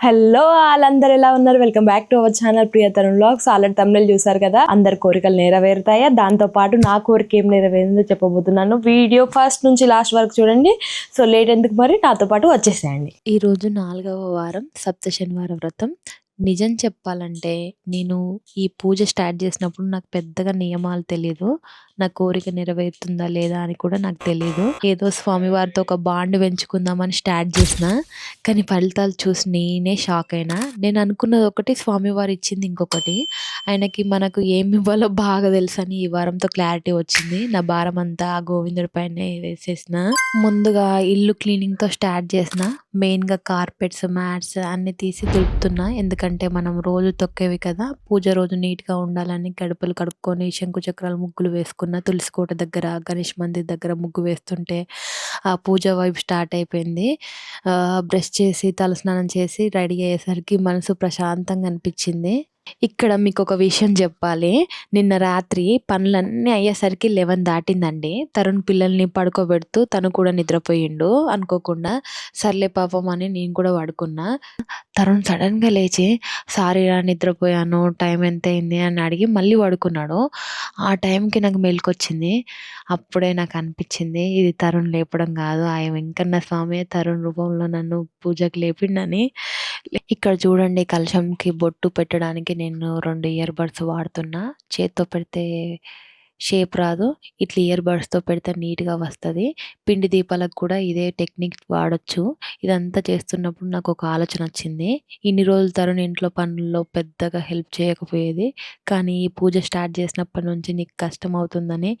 Hello వాళ్ళందరూ ఎలా ఉన్నారు? Welcome back to our channel Priyatharam blogs already తమిళ చూసారు కదా? అందరి కోరికలు నెరవేరుతాయా? దాంతో పాటు నా కోరిక ఏం నెరవేరిందో చెప్పబోతున్నాను. వీడియో ఫస్ట్ నుంచి లాస్ట్ వరకు చూడండి. సో లేట్ ఎందుకు మరి? నాతో పాటు వచ్చేసేయండి. ఈ రోజు నాలుగవ వారం సప్త శనివార వ్రతం. నిజం చెప్పాలంటే నేను ఈ పూజ స్టార్ట్ చేసినప్పుడు నాకు పెద్దగా నియమాలు తెలియదు నా కోరిక నెరవేరుతుందా లేదా అని కూడా నాకు తెలియదు ఏదో స్వామివారితో ఒక బాండ్ పెంచుకుందామని స్టార్ట్ చేసిన కానీ ఫలితాలు చూసి నేనే షాక్ అయినా. నేను అనుకున్నది ఒకటి స్వామివారు ఇచ్చింది ఇంకొకటి. ఆయనకి మనకు ఏమి ఇవ్వాలో బాగా తెలుసు అని ఈ వారంతో క్లారిటీ వచ్చింది. నా భారం అంతా ఆ గోవిందుడి పైన వేసేసిన. ముందుగా ఇల్లు క్లీనింగ్తో స్టార్ట్ చేసిన మెయిన్గా కార్పెట్స్ మ్యాట్స్ అన్ని తీసి దులుపుతున్నా. ఎందుకంటే మనం రోజు తొక్కేవి కదా పూజ రోజు నీట్గా ఉండాలని గడపలు కడుక్కొని శంకు చక్రాలు ముగ్గులు వేసుకున్న తులసి కోట దగ్గర గణేష్ మందిర్ దగ్గర ముగ్గు వేస్తుంటే ఆ పూజ వైపు స్టార్ట్ అయిపోయింది. బ్రష్ చేసి తలస్నానం చేసి రెడీ అయ్యేసరికి మనసు ప్రశాంతంగా అనిపించింది. ఇక్కడ మీకు ఒక విషయం చెప్పాలి. నిన్న రాత్రి పనులన్నీ అయ్యేసరికి లెవెన్ దాటిందండి. తరుణ్ పిల్లల్ని పడుకోబెడుతూ తను కూడా నిద్రపోయిండు. అనుకోకుండా సర్లే పాపం అని నేను కూడా పడుకున్నా. తరుణ్ సడన్గా లేచి సారీ రా నిద్రపోయాను. టైం ఎంత అయింది అని అడిగి మళ్ళీ పడుకున్నాడు. ఆ టైంకి నాకు మెలుకొచ్చింది. అప్పుడే నాకు అనిపించింది ఇది తరుణ్ లేపడం కాదు. ఆయన వెంకన్న స్వామి తరుణ్ రూపంలో నన్ను పూజకి లేపిండని ఇక్కడ చూడండి కలశంకి బొట్టు పెట్టడానికి నేను రెండు ఇయర్ బడ్స్ వాడుతున్నా. చేత్తో పెడితే షేప్ రాదు. ఇట్లా ఇయర్ బడ్స్తో పెడితే నీట్గా వస్తుంది. పిండి దీపాలకు కూడా ఇదే టెక్నిక్ వాడొచ్చు. ఇదంతా చేస్తున్నప్పుడు నాకు ఒక ఆలోచన వచ్చింది. ఇన్ని రోజుల తరుణ్ ఇంట్లో పనుల్లో పెద్దగా హెల్ప్ చేయకపోయేది. కానీ ఈ పూజ స్టార్ట్ చేసినప్పటి నుంచి నీకు కష్టం అవుతుందని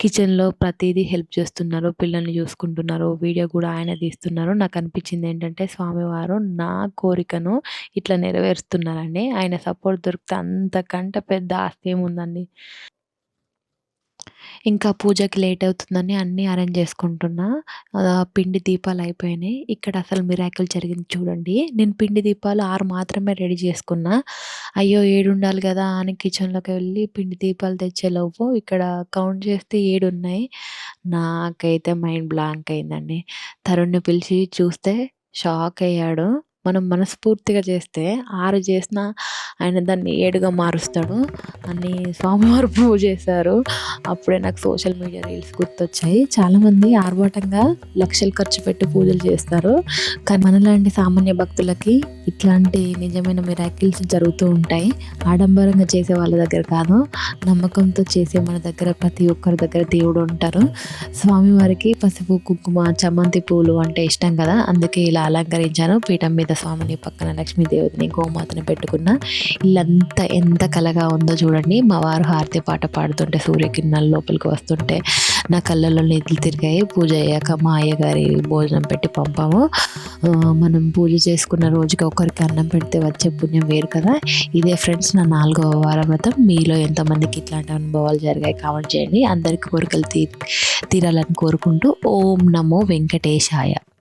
కిచెన్లో ప్రతిదీ హెల్ప్ చేస్తున్నారు. పిల్లల్ని చూసుకుంటున్నారు. వీడియో కూడా ఆయన తీస్తున్నారు. నాకు అనిపించింది ఏంటంటే స్వామివారు నా కోరికను ఇట్లా నెరవేరుస్తున్నారండి. ఆయన సపోర్ట్ దొరికితే అంతకంటే పెద్ద ఆస్తి ఏముందండి? ఇంకా పూజకి లేట్ అవుతుందని అన్నీ అరేంజ్ చేసుకుంటున్నా. పిండి దీపాలు అయిపోయినాయి. ఇక్కడ అసలు మిరాకిల్ జరిగింది చూడండి. నేను పిండి దీపాలు ఆరు మాత్రమే రెడీ చేసుకున్నా. అయ్యో ఏడు ఉండాలి కదా అని కిచెన్లోకి వెళ్ళి పిండి దీపాలు తెచ్చేలోపు ఇక్కడ కౌంట్ చేస్తే ఏడు ఉన్నాయి నాకైతే మైండ్ బ్లాంక్ అయిందండి. తరుణ్ని పిలిచి చూస్తే షాక్ అయ్యాడు. మనం మనస్ఫూర్తిగా చేస్తే ఆరు చేసినా ఆయన దాన్ని ఏడుగా మారుస్తాడు. అని స్వామివారు పూజ చేశారు. అప్పుడే నాకు సోషల్ మీడియా రీల్స్ గుర్తొచ్చాయి. చాలామంది ఆర్భాటంగా లక్షలు ఖర్చు పెట్టి పూజలు చేస్తారు. కానీ మనలాంటి సామాన్య భక్తులకి ఇట్లాంటి నిజమైన మిరాకిల్స్ జరుగుతూ ఉంటాయి. ఆడంబరంగా చేసే వాళ్ళ దగ్గర కాదు నమ్మకంతో చేసే మన దగ్గర ప్రతి ఒక్కరి దగ్గర దేవుడు ఉంటారు. స్వామివారికి పసుపు కుంకుమ చమంతి పూలు అంటే ఇష్టం కదా? అందుకే ఇలా అలంకరించాను. పీఠం మీద స్వామిని పక్కన లక్ష్మీదేవిని గోమాతని పెట్టుకున్న ఇల్లంతా ఎంత కలగా ఉందో చూడండి. మా వారు హారతి పాట పాడుతుంటే సూర్యకిరణాలు లోపలికి వస్తుంటే నా కళ్ళల్లో నిధులు తిరిగాయి. పూజ అయ్యాక మా అయ్యగారి భోజనం పెట్టి పంపాము. మనం పూజ చేసుకున్న రోజుకి ఒకరికి అన్నం పెడితే వచ్చే పుణ్యం వేరు కదా. ఇదే ఫ్రెండ్స్ నా నాలుగవ వార వ్రతం మీలో ఎంతమందికి ఇట్లాంటి అనుభవాలు జరిగాయి కామెంట్ చేయండి. అందరికి కోరికలు తీ తీరాలని కోరుకుంటూ ఓం నమో వెంకటేశాయ.